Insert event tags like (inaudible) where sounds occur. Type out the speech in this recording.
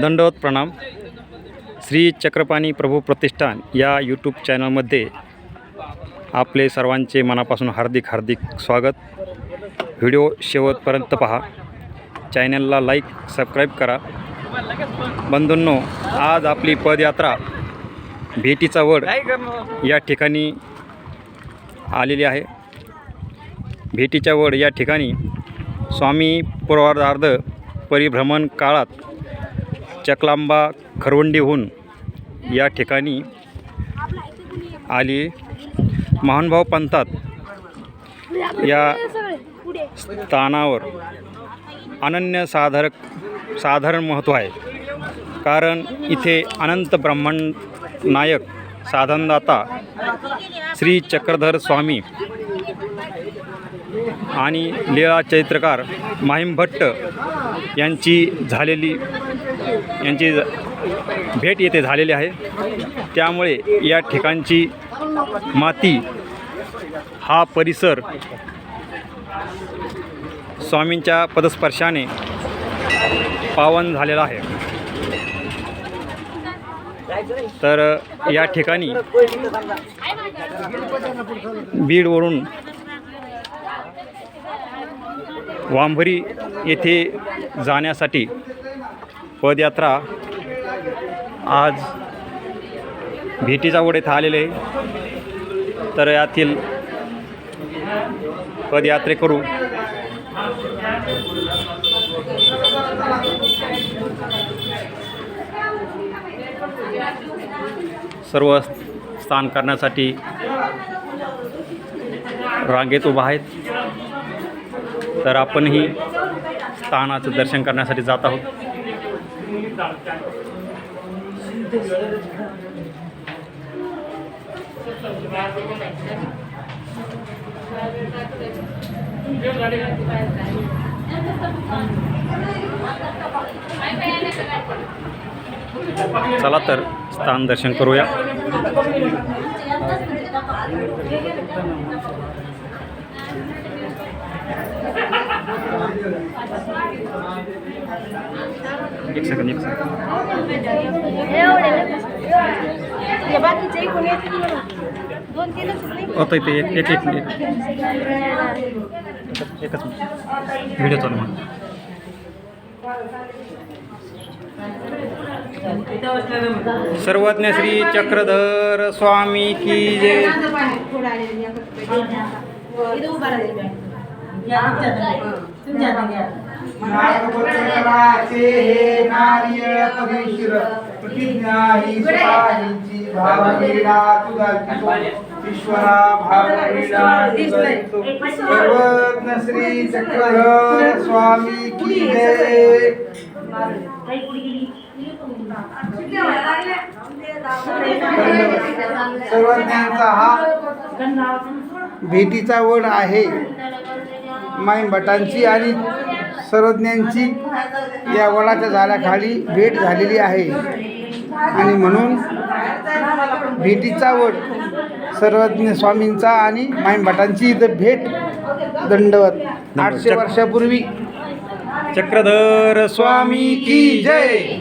दंडवत प्रणाम. श्री चक्रपाणी प्रभू प्रतिष्ठान या यूट्यूब चॅनलमध्ये आपले सर्वांचे मनापासून हार्दिक हार्दिक स्वागत. व्हिडिओ शेवटपर्यंत पहा. चॅनलला लाईक सबस्क्राईब करा. बंधूंनो आज आपली पदयात्रा भेटीचा वड या ठिकाणी आलेली आहे. भेटीच्या वड या ठिकाणी स्वामी पूर्वार्धार्ध परिभ्रमण काळात चकलांबा खरवंडीहून या ठिकाणी आली. महानुभाव पंथात या स्थानावर अनन्य साधारक साधारण महत्त्व आहे. कारण इथे अनंत ब्रह्मांड नायक साधनदाता श्री चक्रधर स्वामी आणि लीळा चैत्रकार माहीम भट्ट यांची झालेली यांची ज- भेट येथे झालेली आहे. त्यामुळे या ठिकाणची माती हा परिसर स्वामींच्या पदस्पर्शाने पावन झालेला आहे. तर या ठिकाणी बीडवरून वांभरी येथे जाण्यासाठी पदयात्रा आज भेटीचा वड येथे आलेले तर यातील पदयात्रेकरू सर्व स्थान करण्यासाठी रांगेत उभा आहेत. तर आपणही स्थानाचं दर्शन करण्यासाठी जात आहोत. चला तर स्थान दर्शन करूया. (laughs) एक सेकंद एक सेकंड बाकीचे होतं इथे एक एक एक मिनिट एकच मिनिट व्हिडिओ चालू म्हणून सर्वज्ञ श्री चक्रधर स्वामी की जय. नागपत्राचे हे नार्य प्रतिज्ञा ही तुझा ईश्वरा सर्वज्ञ श्री चक्रधर स्वामी की जय. सर्वज्ञांचा हा भेटीचा वड आहे. माईन भटांची आणि सर्वज्ञांची या वडाच्या झाडाखाली भेट झालेली आहे. आणि म्हणून भेटीचा वड सर्वज्ञ स्वामींचा आणि माईन भटांची इथं भेट दंडवत. आठशे वर्षापूर्वी. चक्रधर स्वामी की जय!